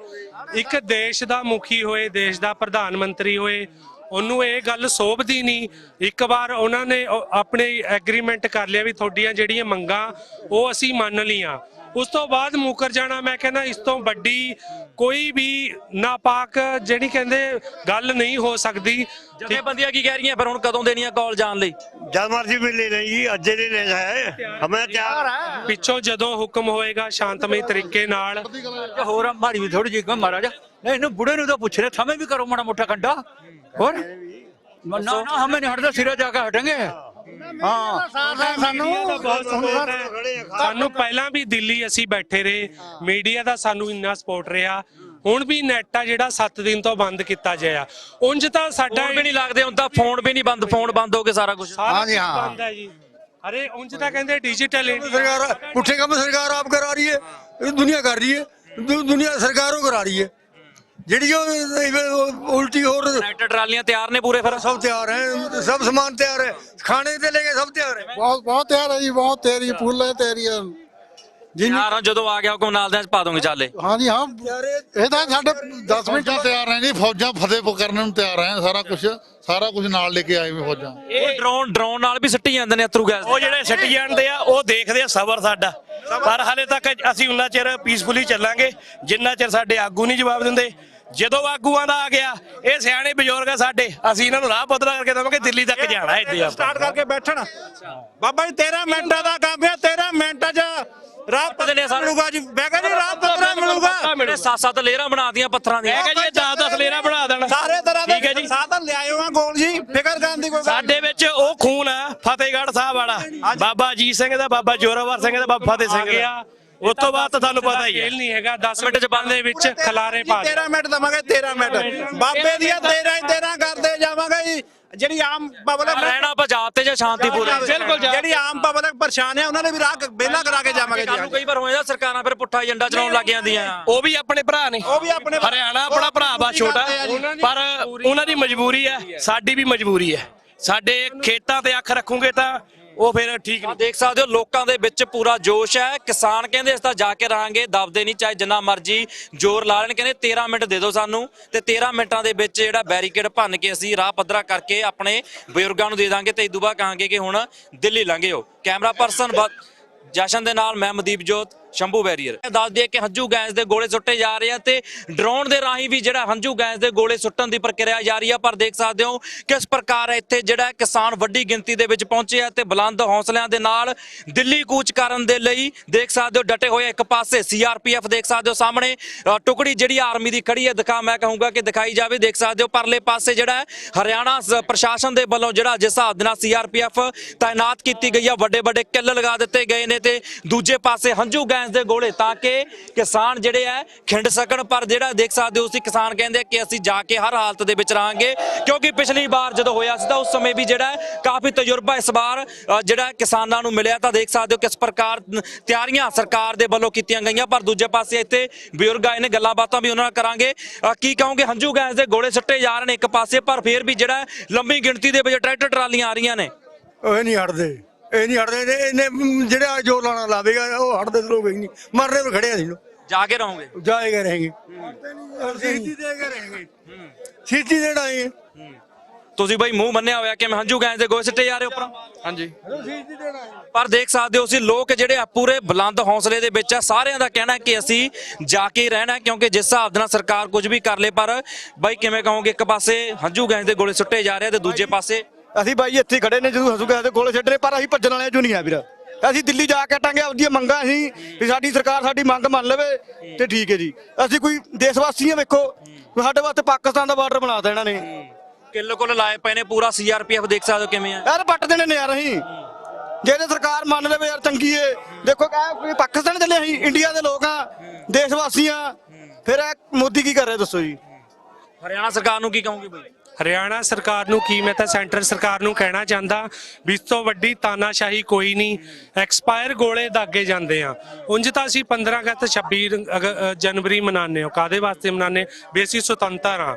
ਇੱਕ ਦੇਸ਼ ਦਾ ਮੁਖੀ ਹੋਏ ਦੇਸ਼ ਦਾ ਪ੍ਰਧਾਨ ਮੰਤਰੀ ਹੋਏ ਉਹਨੂੰ ਇਹ ਗੱਲ ਸੋਭਦੀ ਨਹੀਂ। ਇੱਕ ਵਾਰ ਉਹਨਾਂ ਨੇ ਉਹ ਆਪਣੇ ਐਗਰੀਮੈਂਟ ਕਰ ਲਿਆ ਵੀ ਤੁਹਾਡੀਆਂ ਜਿਹੜੀਆਂ ਮੰਗਾਂ ਉਹ ਅਸੀਂ ਮੰਨ ਲੀਆਂ ਉਸ ਤੋਂ ਬਾਅਦ ਮੁਕਰ ਜਾਣਾ ਮੈਂ ਕਹਿੰਦਾ ਇਸ ਤੋਂ ਵੱਡੀ ਕੋਈ ਵੀ ਨਾਪਾਕ ਜਿਹੜੀ ਕਹਿੰਦੇ ਗੱਲ ਨਹੀਂ ਹੋ ਸਕਦੀ। ਜਥੇਬੰਦੀਆਂ ਕੀ ਕਹਿ ਰਹੀਆਂ? ਫਿਰ ਹੁਣ ਕਦੋਂ ਦੇਣੀਆਂ ਕਾਲ ਜਾਣ ਲਈ? ਜਦ ਮਰਜ਼ੀ ਮਿਲੇ ਨਹੀਂ ਜੀ ਅੱਜੇ ਦੇ ਲੈ ਹੈ। ਹਮੇ ਤਿਆਰ ਪਿੱਛੋਂ ਜਦੋਂ ਹੁਕਮ ਹੋਏਗਾ ਸ਼ਾਂਤਮਈ ਤਰੀਕੇ ਨਾਲ। ਹੋਰ ਮਾੜੀ ਵੀ ਥੋੜੀ ਜਿਹੀ ਮਹਾਰਾਜ ਨਹੀਂ ਇਹਨੂੰ ਬੁੜੇ ਨੂੰ ਤਾਂ ਪੁੱਛ ਲੈ ਸਮੇਂ ਵੀ ਕਰੋ ਮਾੜਾ ਮੋਟਾ ਕੰਡਾ ਹੋਰ? ਨਾ ਨਾ ਹਮੇ ਨਹੀਂ ਹਟਦਾ ਸਿਰੇ ਜਾ ਕੇ ਹਟਾਂਗੇ ਸਾਨੂੰ ਪਹਿਲਾਂ ਵੀ ਦਿੱਲੀ ਅਸੀਂ ਬੈਠੇ ਰਹੇ। ਮੀਡੀਆ ਦਾ ਸਾਨੂੰ ਇੰਨਾ ਸਪੋਰਟ ਰਿਹਾ। ਹੁਣ ਵੀ ਨੈਟ ਆ ਜਿਹੜਾ 7 ਦਿਨ ਤੋਂ ਬੰਦ ਕੀਤਾ ਗਿਆ ਉਂਝ ਤਾਂ ਸਾਡਾ ਵੀ ਨਹੀਂ ਲੱਗਦੇ ਹੁਣ ਫੋਨ ਵੀ ਨਹੀਂ ਬੰਦ ਫੋਨ ਬੰਦ ਹੋ ਕੇ ਸਾਰਾ ਕੁਝ ਬੰਦ ਹੈ ਜੀ। ਅਰੇ ਉਂਝ ਤਾਂ ਕਹਿੰਦੇ ਡਿਜੀਟਲ ਸਰਕਾਰ ਪੁੱਠੇ ਕੰਮ ਸਰਕਾਰ ਆਪ ਕਰਾ ਰਹੀ ਹੈ। ਦੁਨੀਆ ਕਰ ਰਹੀ ਹੈ। ਦੁਨੀਆ ਸਰਕਾਰੋਂ ਕਰਾ ਰਹੀ ਹੈ। ਜਿਹੜੀ ਉਹ ਉਲਟੀ ਹੋਰ ਟਰੈਕਟਰ ਟਰਾਲੀਆਂ ਤਿਆਰ ਨੇ ਪੂਰੇ ਫਿਰ? ਸਭ ਤਿਆਰ ਹੈ ਸਭ ਸਮਾਨ ਤਿਆਰ ਹੈ ਖਾਣੇ ਤੇ ਲੈ ਕੇ ਸਭ ਤਿਆਰ ਹੈ। ਬਹੁਤ ਬਹੁਤ ਤਿਆਰ ਹੈ ਜੀ ਬਹੁਤ ਤੇਰੀ ਫੁੱਲ ਹੈ ਤੇਰੀ ਯਾਰ ਜਦੋਂ ਆ ਗਿਆ ਹੁਕਮ ਨਾਲ ਦੇ ਪਾ ਦੋਗੇ ਚਾਲੇ। ਹਾਂਜੀ ਹਾਂ। ਇਹ ਤਾਂ ਸਾਡੇ 10 ਮਿੰਟ ਤਿਆਰ ਹੈ ਜੀ ਫੌਜਾਂ ਫਤਿਹ ਕਰਨ ਨੂੰ ਤਿਆਰ ਹੈ ਸਾਰਾ ਕੁਝ ਸਾਰਾ ਕੁਝ ਨਾਲ ਲੈ ਕੇ ਆਏ ਫੌਜਾਂ। ਉਹ ਡਰੋਨ ਡਰੋਨ ਨਾਲ ਵੀ ਸਿੱਟੀ ਜਾਂਦੇ ਨੇ ਅਤਰੂ ਗੈਸ ਉਹ ਜਿਹੜੇ ਸਿੱਟੀ ਜਾਂਦੇ ਆ ਉਹ ਦੇਖਦੇ ਆ ਸਬਰ ਸਾਡਾ। ਪਰ ਹਾਲੇ ਤੱਕ ਅਸੀਂ ਉਨਾ ਚਿਰ ਪੀਸਫੁਲੀ ਚੱਲਾਂਗੇ ਜਿੰਨਾ ਚਿਰ ਸਾਡੇ ਆਗੂ ਨਹੀਂ ਜਵਾਬ ਦਿੰਦੇ ਜਦੋਂ ਆਗੂਆਂ ਦਾ ਆ ਗਿਆ ਇਹ ਸਿਆਣੇ ਬਜ਼ੁਰਗ ਆ ਸਾਡੇ ਅਸੀਂ ਇਹਨਾਂ ਨੂੰ ਰਾਹ ਪੱਧਰਾ ਕਰਕੇ ਦਵਾਂਗੇ ਦਿੱਲੀ ਤੱਕ ਜਾਣਾ ਇੱਥੇ ਆਪਾਂ। ਸਟਾਰਟ ਕਰਕੇ ਬੈਠਣ। ਬਾਬਾ ਜੀ 13 ਮਿੰਟਾਂ ਦਾ ਕੰਮ ਹੈ 13 ਮਿੰਟਾਂ 'ਚ ਰਾਹ ਸਾਨੂੰ। ਮਿਲੂਗਾ ਜੀ। ਮੈਂ ਕਹਿੰਦਾ ਜੀ ਰਾਹ ਪੱਤਰਾ ਮਿਲੂਗਾ। ਇਹਨੇ ਸੱਤ ਸੱਤ ਲੇਅਰਾਂ ਬਣਾਤੀਆਂ ਪੱਥਰਾਂ ਦੀਆਂ। ਮੈਂ ਕਹਿੰਦਾ ਜੀ 10 10 ਲੇਰਾ ਬਣਾ ਦੇਣ। ਸਾਰੇ ਤਰ੍ਹਾਂ ਠੀਕ ਹੈ ਦੇ ਜੀ। ਸਾਧਨ ਲਿਆਇਓ ਆ ਗੋਲ ਜੀ ਫਿਕਰ ਕਰਨ ਦੀ ਕੋਈ ਸਾਡੇ ਵਿੱਚ ਉਹ ਖੂਨ ਆ ਫਤਿਹਗੜ੍ਹ ਸਾਹਿਬ ਵਾਲਾ। ਬਾਬਾ ਅਜੀਤ ਸਿੰਘ ਦਾ ਬਾਬਾ ਜੋਰਾਵਰ ਸਿੰਘ ਦਾ ਬਾਬਾ ਫਤਿਹ ਸਿੰਘ ਦਾ। ਉਸ ਤੋਂ ਬਾਅਦ ਤਾਂ ਤੁਹਾਨੂੰ ਪਤਾ ਹੀ ਹੈ। ਖੇਲ ਨਹੀਂ ਹੈਗਾ 10 ਮਿੰਟ ਚ ਬੰਦ ਦੇ ਵਿੱਚ ਖਲਾਰੇ ਪਾ ਦੇ 13 ਮਿੰਟ ਦਵਾਂਗੇ 13 ਮਿੰਟ। ਬਾਬੇ ਦੀਆਂ 13 ਹੀ 13 ਕਰਦੇ ਜਾਵਾਂਗੇ ਜੀ। ਜਿਹੜੀ ਆਮ ਪਬਲਿਕ ਰਹਿਣਾ ਪੰਜਾਬ ਤੇ ਜਾਂ ਸ਼ਾਂਤੀਪੂਰ ਬਿਲਕੁਲ ਜਿਹੜੀ ਆਮ ਪਬਲਿਕ ਪਰੇਸ਼ਾਨ ਹੈ ਉਹਨਾਂ ਦੇ ਵੀ ਰਾਹ ਬੇਲਾ ਕਰਾ ਕੇ ਜਾਵਾਂਗੇ ਜੀ ਕਈ ਵਾਰ ਹੋ ਜਾਂਦਾ ਸਰਕਾਰਾਂ ਫਿਰ ਪੁੱਠਾ ਏਜੰਡਾ ਚਲਾਉਣ ਲੱਗ ਜਾਂਦੀਆਂ। ਉਹ ਵੀ ਆਪਣੇ ਭਰਾ ਨੇ। ਉਹ ਵੀ ਆਪਣੇ ਹਰਿਆਣਾ ਆਪਣਾ ਭਰਾ ਵਾ ਛੋਟਾ ਪਰ ਉਹਨਾਂ ਦੀ ਮਜਬੂਰੀ ਹੈ ਸਾਡੀ ਵੀ ਮਜਬੂਰੀ ਹੈ। ਸਾਡੇ ਖੇਤਾਂ ਤੇ ਅੱਖ ਰੱਖੂਗੇ ਤਾਂ ਉਹ ਫਿਰ ਠੀਕ ਨਹੀਂ ਦੇਖ ਸਕਦੇ ਹੋ, ਲੋਕਾਂ ਦੇ ਵਿੱਚ ਪੂਰਾ ਜੋਸ਼ ਹੈ। ਕਿਸਾਨ ਕਹਿੰਦੇ ਇਸ ਤਾਂ ਜਾ ਕੇ ਰਹਾਂਗੇ, ਦਬਦੇ ਨਹੀਂ, ਚਾਹੇ ਜਿੰਨਾ ਮਰਜ਼ੀ ਜ਼ੋਰ ਲਾ ਲੈਣ। ਕਹਿੰਦੇ 13 ਮਿੰਟ ਦੇ ਦਿਓ ਸਾਨੂੰ। ਤੇ 13 ਮਿੰਟਾਂ ਦੇ ਵਿੱਚ ਜਿਹੜਾ ਬੈਰੀਕੇਡ ਭੰਨ ਕੇ ਅਸੀਂ ਰਾਹ ਪੱਧਰਾ ਕਰਕੇ ਆਪਣੇ ਬਜ਼ੁਰਗਾਂ ਨੂੰ ਦੇ ਦਾਂਗੇ ਤੇ ਇਦੋਂ ਬਾਅਦ ਕਹਾਂਗੇ ਕਿ ਹੁਣ ਦਿੱਲੀ ਲੰਘਿਓ। ਕੈਮਰਾ ਪਰਸਨ ਜਸ਼ਨ ਦੇ ਨਾਲ ਮੈਂ ਮਦੀਪ ਜੋਤ। ਸ਼ੰਭੂ ਬੈਰੀਅਰ। ਦੱਸ ਦਈਏ ਕਿ ਹੰਝੂ ਗੈਸ ਦੇ ਗੋਲੇ ਸੁੱਟੇ ਜਾ ਰਹੇ ਆ ਤੇ ਡਰੋਨ ਦੇ ਰਾਹੀਂ ਵੀ ਜਿਹੜਾ ਹੰਝੂ ਗੈਸ ਦੇ ਗੋਲੇ ਸੁੱਟਣ ਦੀ ਪ੍ਰਕਿਰਿਆ ਜਾਰੀ ਆ, ਪਰ ਦੇਖ ਸਕਦੇ ਹੋ ਕਿਸ ਪ੍ਰਕਾਰ ਇੱਥੇ ਜਿਹੜਾ ਕਿਸਾਨ ਵੱਡੀ ਗਿਣਤੀ ਦੇ ਵਿੱਚ ਪਹੁੰਚੇ ਆ ਤੇ ਬੁਲੰਦ ਹੌਸਲਿਆਂ ਦੇ ਨਾਲ ਦਿੱਲੀ ਕੂਚ ਕਰਨ ਦੇ ਲਈ ਦੇਖ ਸਕਦੇ ਹੋ ਡਟੇ ਹੋਏ ਇੱਕ ਪਾਸੇ ਸੀਆਰਪੀਐਫ ਦੇਖ ਸਕਦੇ ਹੋ ਸਾਹਮਣੇ ਟੁਕੜੀ ਜਿਹੜੀ ਆਰਮੀ ਦੀ ਖੜੀ ਹੈ, ਦਿਖਾ ਮੈਂ ਕਹੂੰਗਾ ਕਿ ਦਿਖਾਈ ਜਾਵੇ, ਦੇਖ ਸਕਦੇ ਹੋ ਪਰਲੇ ਪਾਸੇ ਜਿਹੜਾ ਹਰਿਆਣਾ ਪ੍ਰਸ਼ਾਸਨ ਦੇ ਵੱਲੋਂ ਜਿਹੜਾ ਜਿਸ ਹਿਸਾਬ ਦੇ ਨਾਲ ਸੀਆਰਪੀਐਫ ਤਾਇਨਾਤ ਕੀਤੀ ਗਈ ਆ ਵੱਡੇ ਵੱਡੇ ਕਿੱਲ ਲਗਾ ਦਿੱਤੇ ਗਏ ਨੇ ਤੇ ਦੂਜੇ ਪਾਸੇ ਹੰਝੂ ਗੈਸ ਦੇ ਗੋਲੇ ਤਾਂ ਕਿ ਕਿਸਾਨ ਜਿਹੜੇ ਆ ਖਿੰਡ ਸਕਣ, ਪਰ ਜਿਹੜਾ ਦੇਖ ਸਕਦੇ ਹੋ ਤੁਸੀਂ, ਕਿਸਾਨ ਕਹਿੰਦੇ ਕਿ ਅਸੀਂ ਜਾ ਕੇ ਹਰ ਹਾਲਤ ਦੇ ਵਿੱਚ ਰਹਾਂਗੇ। ਕਿਉਂਕਿ ਪਿਛਲੀ ਵਾਰ ਜਦੋਂ ਹੋਇਆ ਸੀ ਤਾਂ ਉਸ ਸਮੇਂ ਵੀ ਜਿਹੜਾ ਕਾਫੀ ਤਜਰਬਾ ਇਸ ਵਾਰ ਜਿਹੜਾ ਕਿਸਾਨਾਂ ਨੂੰ ਮਿਲਿਆ। ਤਾਂ ਦੇਖ ਸਕਦੇ ਹੋ ਕਿਸ ਪ੍ਰਕਾਰ ਤਿਆਰੀਆਂ ਸਰਕਾਰ ਦੇ ਵੱਲੋਂ ਕੀਤੀਆਂ ਗਈਆਂ, ਪਰ ਦੂਜੇ ਪਾਸੇ ਇੱਥੇ ਬਜ਼ੁਰਗ ਆਏ ਨੇ, ਗੱਲਾਂ ਬਾਤਾਂ ਵੀ ਉਹਨਾਂ ਨਾਲ ਕਰਾਂਗੇ। ਕੀ ਕਹੋਗੇ? ਹੰਝੂ ਗੈਸ ਦੇ ਗੋਲੇ ਸੁੱਟੇ ਜਾ ਰਹੇ ਨੇ ਇੱਕ ਪਾਸੇ, ਪਰ ਫਿਰ ਵੀ ਜਿਹੜਾ ਹੈ ਲੰਮੀ ਗਿਣਤੀ ਦੇ ਵਿੱਚ ਟਰੈਕਟਰ ਟਰਾਲੀਆਂ ਆ ਰਹੀਆਂ ਨੇ। ਉਹ ਨਹੀਂ ਹਟਦੇ। ਇਹ ਨਹੀਂ ਹਟਦੇ ਇਹਨੇ- ਇਹਨੇ ਜਿਹੜਾ ਜੋ ਲਾਣਾ ਲਾਵੇਗਾ ਉਹ ਹਟਦੇ ਤਾਂ ਲੋਕ ਹੀ ਨਹੀਂ। ਮਰਨੇ ਪਰ ਖੜੇ ਆ ਸੀ ਜਾ ਕੇ ਰਹੋਗੇ? ਜਾਏਗਾ ਰਹੇਗੇ। ਸਿੱਧੀ ਦੇ ਕੇ ਰਹੇਗੇ ਸਿੱਧੀ ਦੇਣਾ ਹੈ। ਤੁਸੀਂ ਬਈ ਮੂੰਹ ਮੰਨਿਆ ਹੋਇਆ ਕਿ ਮੈਂ ਹੰਝੂ ਗੈਸ ਦੇ ਗੋਲੇ ਸੁੱਟੇ ਜਾ ਰਹੇ ਉੱਪਰੋਂ? ਹਾਂਜੀ। ਪਰ ਦੇਖ ਸਕਦੇ ਹੋ ਅਸੀਂ ਲੋਕ ਜਿਹੜੇ ਆ ਪੂਰੇ ਬੁਲੰਦ ਹੌਸਲੇ ਦੇ ਵਿੱਚ ਆ ਸਾਰਿਆਂ ਦਾ ਕਹਿਣਾ ਹੈ ਕਿ ਅਸੀਂ ਜਾ ਕੇ ਹੀ ਰਹਿਣਾ ਹੈ ਕਿਉਂਕਿ ਜਿਸ ਹਿਸਾਬ ਦੇ ਨਾਲ ਸਰਕਾਰ ਕੁਝ ਵੀ ਕਰ ਲੇ ਪਰ ਬਾਈ ਕਿਵੇਂ ਕਹੋਗੇ ਇੱਕ ਪਾਸੇ ਹੰਝੂ ਗੈਸ ਦੇ ਗੋਲੇ ਸੁੱਟੇ ਜਾ ਰਹੇ ਆ ਤੇ ਦੂਜੇ ਪਾਸੇ ਅਸੀਂ ਬਾਈ ਇੱਥੇ ਖੜੇ ਨੇ ਜਦੋਂ ਹਸੂ ਦੇ ਕੋਲੇ ਛੱਡਣੇ ਪਰ ਅਸੀਂ ਭੱਜਣ ਵਾਲਿਆਂ ਚੋਂ ਨਹੀਂ ਆ ਵੀਰ। ਅਸੀਂ ਦਿੱਲੀ ਜਾ ਕੇ ਟਾਂਗੇ ਆਪਦੀਆਂ ਮੰਗਾਂ ਅਸੀਂ ਵੀ ਸਾਡੀ ਸਰਕਾਰ ਸਾਡੀ ਮੰਗ ਮੰਨ ਲਵੇ ਤੇ ਠੀਕ ਹੈ ਜੀ। ਅਸੀਂ ਕੋਈ ਦੇਸ਼ ਵਾਸੀ ਆ ਵੇਖੋ ਸਾਡੇ ਵਾਸਤੇ ਪਾਕਿਸਤਾਨ ਦਾ ਬਾਰਡਰ ਬਣਾ ਦੇਣਾ ਨੇ। ਕਿੱਲ ਕੁੱਲ ਲਾਏ ਪਏ ਨੇ ਪੂਰਾ ਸੀਆਰਪੀਐਫ ਦੇਖ ਸਕਦੇ ਹੋ ਕਿਵੇਂ ਆ? ਯਾਰ ਪੱਟ ਦੇਣੇ ਨੇ ਯਾਰ ਅਸੀਂ। ਜੇ ਤੇ ਸਰਕਾਰ ਮੰਨ ਲਵੇ ਯਾਰ ਚੰਗੀ ਏ ਦੇਖੋ ਕਹ ਪਾਕਿਸਤਾਨ ਚੱਲੇ ਅਸੀਂ ਇੰਡੀਆ ਦੇ ਲੋਕ ਆ ਦੇਸ਼ ਵਾਸੀ ਆ। ਫਿਰ ਇਹ ਮੋਦੀ ਕੀ ਕਰ ਰਿਹਾ ਦੱਸੋ ਜੀ? ਹਰਿਆਣਾ ਸਰਕਾਰ ਨੂੰ ਕੀ ਕਹੋਗੇ ਬਈ? ਹਰਿਆਣਾ ਸਰਕਾਰ ਨੂੰ ਕੀ ਮੈਂ ਤਾਂ ਸੈਂਟਰ ਸਰਕਾਰ ਨੂੰ ਕਹਿਣਾ ਚਾਹੁੰਦਾ ਵੀ ਇਸ ਤੋਂ ਵੱਡੀ ਤਾਨਾਸ਼ਾਹੀ ਕੋਈ ਨਹੀਂ ਐਕਸਪਾਇਰ ਗੋਲੇ ਦਾਗੇ ਜਾਂਦੇ ਆ। ਉਂਝ ਤਾਂ ਅਸੀਂ 15 ਅਗਸਤ 26 ਅਗ- ਅ, ਜਨਵਰੀ ਮਨਾਉਂਦੇ ਹਾਂ ਕਾਦੇ ਵਾਸਤੇ ਮਨਾਉਂਦੇ ਵੀ ਅਸੀਂ ਸੁਤੰਤਰ ਆ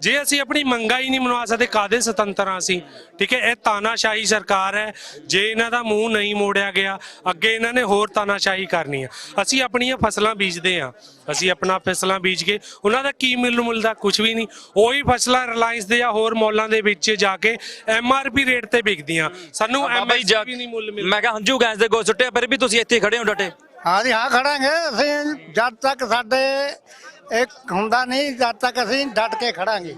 ਜੇ ਅਸੀਂ ਆਪਣੀ ਮੰਗਾਂ ਹੀ ਨਹੀਂ ਮਨਵਾ ਸਕਦੇ ਕਾਦੇ ਸੁਤੰਤਰ ਆ ਅਸੀਂ? ਠੀਕ ਹੈ ਇਹ ਤਾਨਾਸ਼ਾਹੀ ਸਰਕਾਰ ਹੈ। ਜੇ ਇਹਨਾਂ ਦਾ ਮੂੰਹ ਨਹੀਂ ਮੋੜਿਆ ਗਿਆ ਅੱਗੇ ਇਹਨਾਂ ਨੇ ਹੋਰ ਤਾਨਾਸ਼ਾਹੀ ਕਰਨੀ ਆ ਅਸੀਂ ਆਪਣੀਆਂ ਫਸਲਾਂ ਬੀਜਦੇ ਆ ਅਸੀਂ ਆਪਣਾ ਫਸਲਾਂ ਬੀਜ ਕੇ ਉਹਨਾਂ ਦਾ ਕੀ ਮਿਲ ਮਿਲਦਾ ਕੁਝ ਵੀ ਨਹੀਂ। ਉਹੀ ਫਸਲਾਂ ਰਿਲਾਇੰਸ ਦੇ ਜਾਂ ਹੋਰ ਮੌਲਾਂ ਦੇ ਵਿੱਚ ਜਾ ਕੇ ਐਮਆਰਪੀ ਰੇਟ ਤੇ ਵਿਕਦੀਆਂ। ਸਾਨੂੰ ਬਾਬਾ ਜੀ ਜਾ ਨਹੀਂ ਮੁੱਲ ਮਿਲਦਾ। ਮੈਂ ਕਿਹਾ ਹੰਝੂ ਗੈਸ ਦੇ ਗੋਲੇ ਸੁੱਟੇ ਫਿਰ ਵੀ ਤੁਸੀਂ ਇੱਥੇ ਖੜੇ ਹੋ ਡਟੇ। ਹਾਂ ਜੀ ਹਾਂ ਖੜਾਂਗੇ ਅਸੀਂ। ਜਦ ਤੱਕ ਸਾਡੇ ਇੱਕ ਹੁੰਦਾ ਨਹੀਂ ਜਦ ਤੱਕ ਅਸੀਂ ਡਟ ਕੇ ਖੜਾਂਗੇ।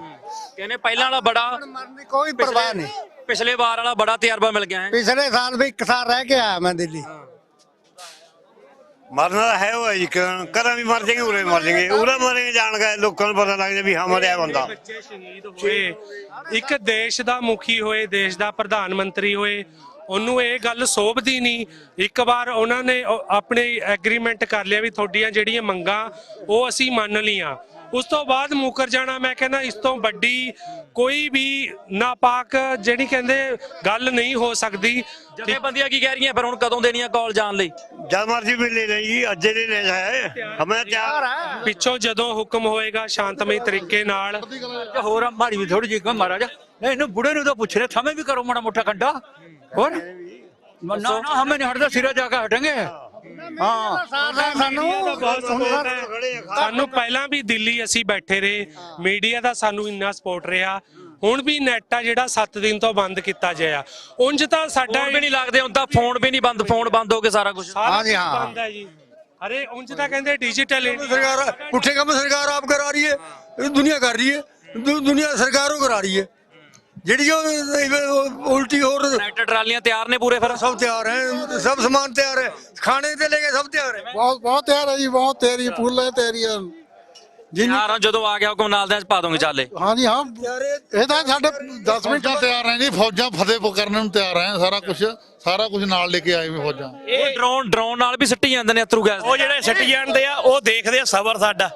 ਕਹਿੰਦੇ ਪਹਿਲਾਂ ਵਾਲਾ ਬੜਾ ਮਰਨ ਦੀ ਕੋਈ ਪਰਵਾਹ ਨਹੀਂ। ਪਿਛਲੇ ਵਾਰ ਵਾਲਾ ਬੜਾ ਤਜਰਬਾ ਮਿਲ ਗਿਆ ਹੈ। ਪਿਛਲੇ ਸਾਲ ਵੀ ਇੱਕ ਸਾਲ ਰਹਿ ਕੇ ਆਇਆ ਮੈਂ ਦਿੱਲੀ। ਮਰਨਾ ਤਾਂ ਹੈ ਉਹ ਹੈ ਜੀ ਕ- ਕਰਾਂ ਵੀ ਮਰ ਜਾਏਗੇ ਉਰੇ ਵੀ ਮਰ ਜਾਏਗੇ। ਉਰੇ ਮਰੇਗੇ ਜਾਣ ਗਏ ਲੋਕਾਂ ਨੂੰ ਪਤਾ ਲੱਗ ਜਾ ਵੀ ਹਾਂ ਮਰਿਆ ਬੰਦਾ। ਬੱਚੇ ਸ਼ਹੀਦ ਹੋਏ ਇੱਕ ਦੇਸ਼ ਦਾ ਮੁਖੀ ਹੋਏ ਦੇਸ਼ ਦਾ ਪ੍ਰਧਾਨ ਮੰਤਰੀ ਹੋਏ ਉਹਨੂੰ ਇਹ ਗੱਲ ਸੋਭਦੀ ਨਹੀਂ। ਇੱਕ ਵਾਰ ਉਹਨਾਂ ਨੇ ਆਪਣੇ ਐਗਰੀਮੈਂਟ ਕਰ ਲਿਆ ਵੀ ਤੁਹਾਡੀਆਂ ਜਿਹੜੀਆਂ ਮੰਗਾਂ ਉਹ ਅਸੀਂ ਮੰਨ ਲੀਆਂ ਉਸ ਤੋਂ ਬਾਅਦ ਮੁਕਰ ਜਾਣਾ ਮੈਂ ਕਹਿੰਦਾ ਇਸ ਤੋਂ ਵੱਡੀ ਕੋਈ ਵੀ ਨਾਪਾਕ ਜਿਹੜੀ ਕਹਿੰਦੇ ਗੱਲ ਨਹੀਂ ਹੋ ਸਕਦੀ। ਜਥੇਬੰਦੀਆਂ ਕੀ ਕਹਿ ਰਹੀਆਂ? ਫਿਰ ਹੁਣ ਕਦੋਂ ਦੇਣੀਆਂ ਕਾਲ ਜਾਣ ਲਈ? ਜਦ ਮਰਜ਼ੀ ਮਿਲੇ ਨਹੀਂ ਜੀ ਅੱਜੇ ਨਹੀਂ ਲੈ ਜਾਏ ਹਮੇ ਤਿਆਰ ਪਿੱਛੋਂ ਜਦੋਂ ਹੁਕਮ ਹੋਏਗਾ ਸ਼ਾਂਤਮਈ ਤਰੀਕੇ ਨਾਲ। ਹੋਰ ਮਾੜੀ ਵੀ ਥੋੜੀ ਜਿਹੀ ਮਹਾਰਾਜ ਨਹੀਂ ਇਹਨੂੰ ਬੁੜੇ ਨੂੰ ਤਾਂ ਪੁੱਛ ਰਿਹਾ ਸਮੇਂ ਵੀ ਕਰੋ ਮਾੜਾ ਮੋਟਾ ਕੰਡਾ। और ना ना हमें नहीं हटता सिरा जाकर हटेंगे ਹਾਂ। ਸਾਨੂੰ ਸਾਨੂੰ ਪਹਿਲਾਂ ਵੀ ਦਿੱਲੀ ਅਸੀਂ ਬੈਠੇ ਰਹੇ। ਮੀਡੀਆ ਦਾ ਸਾਨੂੰ ਇੰਨਾ ਸਪੋਰਟ ਰਿਹਾ। ਹੁਣ ਵੀ ਨੈਟ ਆ ਜਿਹੜਾ 7 ਦਿਨ ਤੋਂ ਬੰਦ ਕੀਤਾ ਗਿਆ ਉਂਝ ਤਾਂ ਸਾਡਾ ਵੀ ਨਹੀਂ ਲੱਗਦੇ ਹੁੰਦਾ ਫੋਨ ਵੀ ਨਹੀਂ ਬੰਦ ਫੋਨ ਬੰਦ ਹੋ ਕੇ ਸਾਰਾ ਕੁਝ ਹਾਂ ਜੀ ਹਾਂ। ਅਰੇ ਉਂਝ ਤਾਂ ਕਹਿੰਦੇ ਡਿਜੀਟਲ ਸਰਕਾਰ ਪੁੱਠੇ ਕੰਮ ਸਰਕਾਰ ਆਪ ਕਰਾ ਰਹੀ ਹੈ। ਦੁਨੀਆ ਕਰ ਰਹੀ ਹੈ। ਦੁਨੀਆ ਸਰਕਾਰੋਂ ਕਰਾ ਰਹੀ ਹੈ। ਜਿਹੜੀ ਉਹ ਉਲਟੀ ਹੋਰ ਟਰੈਕਟਰ ਟਰਾਲੀਆਂ ਤਿਆਰ ਨੇ ਪੂਰੇ ਫਿਰ? ਸਭ ਤਿਆਰ ਹੈ ਸਭ ਸਮਾਨ ਤਿਆਰ ਹੈ। ਖਾਣੇ ਤੇ ਲੈ ਕੇ ਸਭ ਤਿਆਰ ਹੈ। ਬਹੁਤ ਬਹੁਤ ਤਿਆਰ ਹੈ ਜੀ ਬਹੁਤ ਤੇਰੀ ਫੁੱਲ ਹੈ ਤੇਰੀ ਹੈ। ਜਿੰਨੀ ਜਦੋਂ ਆ ਗਿਆ ਹੁਕਮ ਨਾਲ ਦੇ ਪਾ ਦੋਗੇ ਚਾਲੇ। ਹਾਂਜੀ ਹਾਂ। ਇਹ ਤਾਂ ਸਾਡੇ 10 ਮਿੰਟ ਫੌਜਾਂ ਤਿਆਰ ਹੈ ਜੀ ਫੌਜਾਂ ਫਤਿਹ ਕਰਨ ਨੂੰ ਤਿਆਰ ਹੈ ਸਾਰਾ ਕੁਝ ਸਾਰਾ ਕੁਝ ਨਾਲ ਲੈ ਕੇ ਆਏ ਵੀ ਫੌਜਾਂ। ਇਹ ਡਰੋਨ ਡਰੋਨ ਨਾਲ ਵੀ ਸਿੱਟੀ ਜਾਂਦੇ ਨੇ ਅਥਰੂ ਗੈਸ ਉਹ ਜਿਹੜੇ ਸਿੱਟ ਜਾਂਦੇ ਆ ਉਹ ਦੇਖਦੇ ਆ ਸਬਰ ਸਾਡਾ।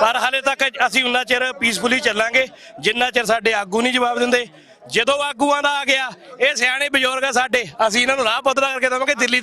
ਪਰ ਹਾਲੇ ਤੱਕ ਅਸੀਂ ਉਨਾ ਚਿਰ ਪੀਸਫੁਲੀ ਚੱਲਾਂਗੇ ਜਿੰਨਾ ਚਿਰ ਸਾਡੇ ਆਗੂ ਨਹੀਂ ਜਵਾਬ ਦਿੰਦੇ ਜਦੋਂ ਆਗੂਆਂ ਦਾ ਆ ਗਿਆ, ਇਹ ਸਿਆਣੇ ਬਜ਼ੁਰਗ ਆ ਸਾਡੇ, ਅਸੀਂ ਇਹਨਾਂ ਨੂੰ ਰਾਹ ਪੱਧਰਾ ਕਰਕੇ ਦੇਵਾਂਗੇ ਦਿੱਲੀ